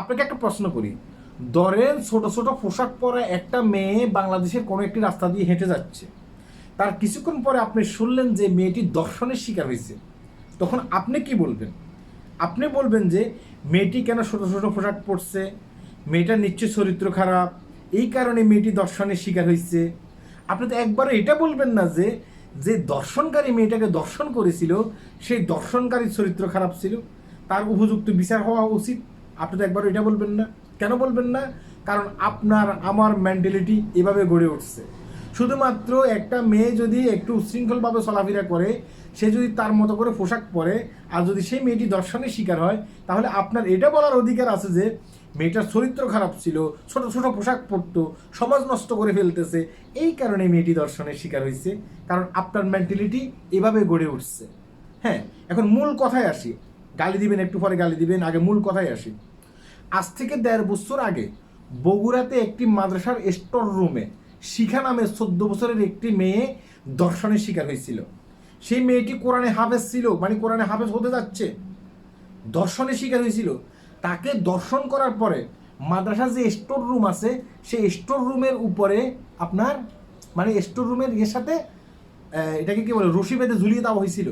আপনাকে একটা প্রশ্ন করি। ধরেন ছোট ছোট পোশাক পরা একটা মেয়ে বাংলাদেশের কোনো একটি রাস্তা দিয়ে হেঁটে যাচ্ছে। তার কিছুক্ষণ পরে আপনি শুনলেন যে মেয়েটি দর্শনের শিকার হয়েছে। তখন আপনি কি বলবেন? আপনি বলবেন যে মেয়েটি কেন ছোট ছোট পোশাক পরছে? মেয়েটার নিশ্চয় চরিত্র খারাপ। এই কারণে মেয়েটি দর্শনের শিকার হয়েছে। আপনি তো একবারও এটা বলবেন না যে যে দর্শনকারী মেয়েটাকে দর্শন করেছিল, সেই দর্শনকারীর চরিত্র খারাপ ছিল। তার উপযুক্ত বিচার হওয়া উচিত। আপনি তো একবারও এটা বলবেন না। কেন বলবেন না? কারণ আপনার, আমার মেন্টালিটি এভাবে গড়ে উঠছে। শুধুমাত্র একটা মেয়ে যদি একটু উচ্ছৃঙ্খলভাবে চলাফেরা করে, সে যদি তার মতো করে পোশাক পরে, আর যদি সেই মেয়েটি দর্শনের শিকার হয়, তাহলে আপনার এটা বলার অধিকার আছে যে, মেয়েটার চরিত্র খারাপ ছিল, ছোট ছোট পোশাক পরতো, সমাজ নষ্ট করে ফেলতেছে, এই কারণে মেয়েটি দর্শনের শিকার হয়েছে। কারণ আপনার মেন্টালিটি এভাবে গড়ে উঠছে। হ্যাঁ এখন মূল কথায় আসি। গালি দিবেন, একটু পরে গালি দিবেন, আগে মূল কথায় আসি। আজ থেকে দেড় বছর আগে বগুড়াতে একটি মাদ্রাসার স্টোর রুমে শিখা নামে চোদ্দ বছরের একটি মেয়ে দর্শনের শিকার হয়েছিল। সেই মেয়েটি কোরআনে হাফেজ ছিল মানে কোরআনে হাফেজ হতে যাচ্ছে। দর্শনের শিকার হয়েছিল। তাকে দর্শন করার পরে মাদ্রাসার যে স্টোর রুম আছে, সেই স্টোর রুমের উপরে আপনার মানে স্টোর রুমের ইয়ের সাথে এটাকে কি বলে, রশি বেঁধে ঝুলিয়ে দেওয়া হয়েছিল।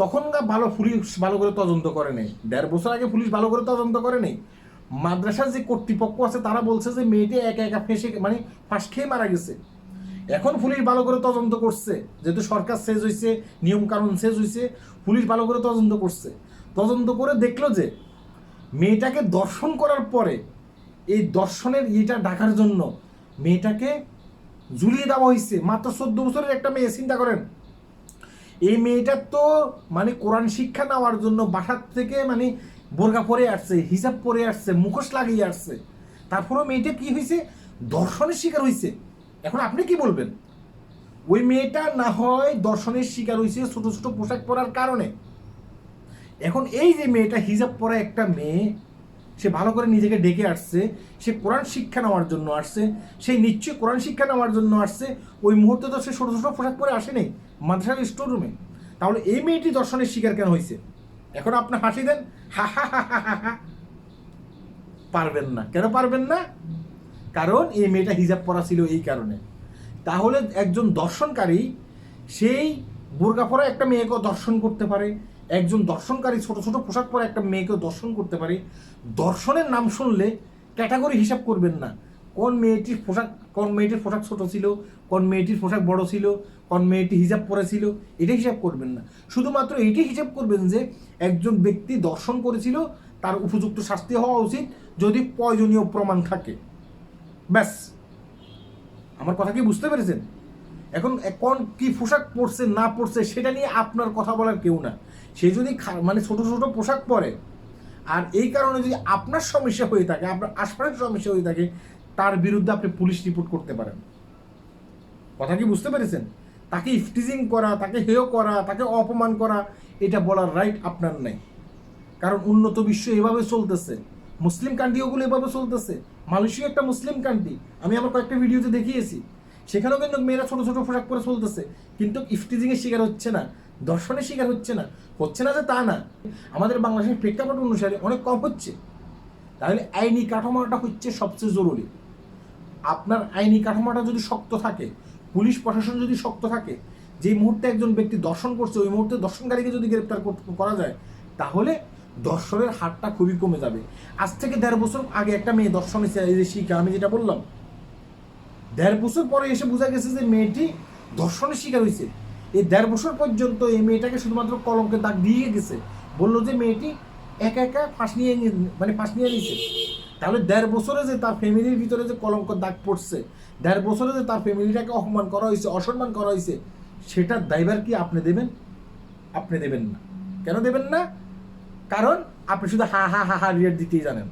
তখন না ভালো পুলিশ ভালো করে তদন্ত করে নেই। দেড় বছর আগে পুলিশ ভালো করে তদন্ত করে নেই। মাদ্রাসার যে কর্তৃপক্ষ আছে, তারা বলছে যে মেয়েটি একা একা ফেঁসে মানে ফাঁস খেয়ে মারা গেছে। এখন পুলিশ ভালো করে তদন্ত করছে। যেহেতু সরকার শেষ হয়েছে নিয়ম কানুন শেষ হয়েছে পুলিশ ভালো করে তদন্ত করছে। তদন্ত করে দেখল যে মেয়েটাকে দর্শন করার পরে এই দর্শনের ইয়েটা ডাকার জন্য মেয়েটাকে ঝুলিয়ে দেওয়া হয়েছে মাত্র চোদ্দ বছরের একটা মেয়ে, চিন্তা করেন। এই মেয়েটার তো মানে কোরআন শিক্ষা নেওয়ার জন্য বাসার থেকে মানে বোরকা পরে আসছে হিসাব পরে আসছে, মুখোশ লাগিয়ে আসছে। তারপরেও মেয়েটা কি হয়েছে? দর্শনের শিকার হয়েছে। এখন আপনি কি বলবেন? ওই মেয়েটা না হয় দর্শনের শিকার হয়েছে ছোট ছোট পোশাক পরার কারণে। এখন এই যে মেয়েটা হিজাব পরা একটা মেয়ে, সে ভালো করে নিজেকে ডেকে আসছে, সে কোরআন শিক্ষা নেওয়ার জন্য আসছে সেই নিশ্চয়ই কোরআন শিক্ষা নেওয়ার জন্য আসছে, ওই মুহূর্তে তো সে ছোটো ছোটো পোশাক পরে আসেনি। মাদ্রাসার স্টোর রুমে তাহলে এই মেয়েটি দর্শনের শিকার কেন হয়েছে? এখন আপনি হাসি দেন হা হা হা হা হা। পারবেন না। কেন পারবেন না? কারণ এই মেয়েটা হিজাব পরা ছিল এই কারণে। তাহলে একজন দর্শনকারী, সেই বোরকা পরা একটা মেয়েকেও দর্শন করতে পারে। একজন দর্শনকারী, ছোট ছোট পোশাক পরা একটা মেয়েকেও দর্শন করতে পারে। দর্শনের নাম শুনলে ক্যাটাগরি হিসাব করবেন না। কোন মেয়েটির পোশাক, কোন মেয়েটির পোশাক ছোট ছিল, কোন মেয়েটির পোশাক বড় ছিল, কোন মেয়েটি হিজাব পরেছিল এটা হিসাব করবেন না। শুধুমাত্র এইটি হিসাব করবেন যে একজন ব্যক্তি দর্শন করেছিল, তার উপযুক্ত শাস্তি হওয়া উচিত, যদি প্রয়োজনীয় প্রমাণ থাকে। ব্যাস। আমার কথা কি বুঝতে পেরেছেন? এখন কোন কি পোশাক পরছে, না পরছে, সেটা নিয়ে আপনার কথা বলার কেউ না। সে যদি মানে ছোট ছোট পোশাক পরে, আর এই কারণে যদি আপনার সমস্যা হয়ে থাকে, আপনার আশপাশের সমস্যা হয়ে থাকে তার বিরুদ্ধে আপনি পুলিশ রিপোর্ট করতে পারেন। কথা কি বুঝতে পেরেছেন? তাকে ইফটিজিং করা, তাকে হেয় করা, তাকে অপমান করা, এটা বলার রাইট আপনার নাই। কারণ উন্নত বিশ্ব এভাবে চলতেছে। মুসলিম কান্ট্রি ওগুলো এভাবে চলতেছে। মালয়েশিয়া একটা মুসলিম কান্ট্রি। আমি আমার কয়েকটা ভিডিওতে দেখিয়েছি। সেখানেও কিন্তু মেয়েরা ছোটো ছোটো পোশাক পরে চলতেছে। কিন্তু ইফটিজিংয়ের শিকার হচ্ছে না দর্শনের শিকার হচ্ছে না। হচ্ছে না যে তা না। আমাদের বাংলাদেশের প্রেক্ষাপট অনুসারে অনেক কম হচ্ছে। তাহলে আইনি কাঠামোটা হচ্ছে সবচেয়ে জরুরি। আপনার আইনি কাঠামোটা যদি শক্ত থাকে, পুলিশ প্রশাসন যদি শক্ত থাকে, যে মুহূর্তে একজন ব্যক্তি দর্শন করছে, ওই মুহূর্তে দর্শনকারীকে যদি গ্রেপ্তার করা যায়, তাহলে দর্শনের হারটা খুবই কমে যাবে। আজ থেকে দেড় বছর আগে একটা মেয়ে দর্শন শিখা, আমি যেটা বললাম। দেড় বছর পরে এসে বোঝা গেছে যে মেয়েটি দর্শনের শিকার হয়েছে। এই দেড় বছর পর্যন্ত এই মেয়েটাকে শুধুমাত্র কলঙ্কের দাগ দিয়ে গেছে। বলল যে মেয়েটি একা একা ফাঁস নিয়ে মানে ফাঁস নিয়ে নিছে তাহলে দেড় বছরে যে তার ফ্যামিলির ভিতরে যে কলঙ্ক দাগ পড়ছে, দেড় বছরে যে তার ফ্যামিলিটাকে অপমান করা হয়েছে, অসম্মান করা হয়েছে সেটার দায়ভার কি আপনি দেবেন? আপনি দেবেন না। কেন দেবেন না? কারণ আপনি শুধু হা হা হা হা রিয়ার দিতেই জানেন।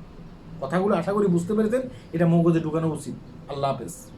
কথাগুলো আশা করি বুঝতে পেরেছেন। এটা মগজে ঢুকানো উচিত। আল্লাহ হাফেজ।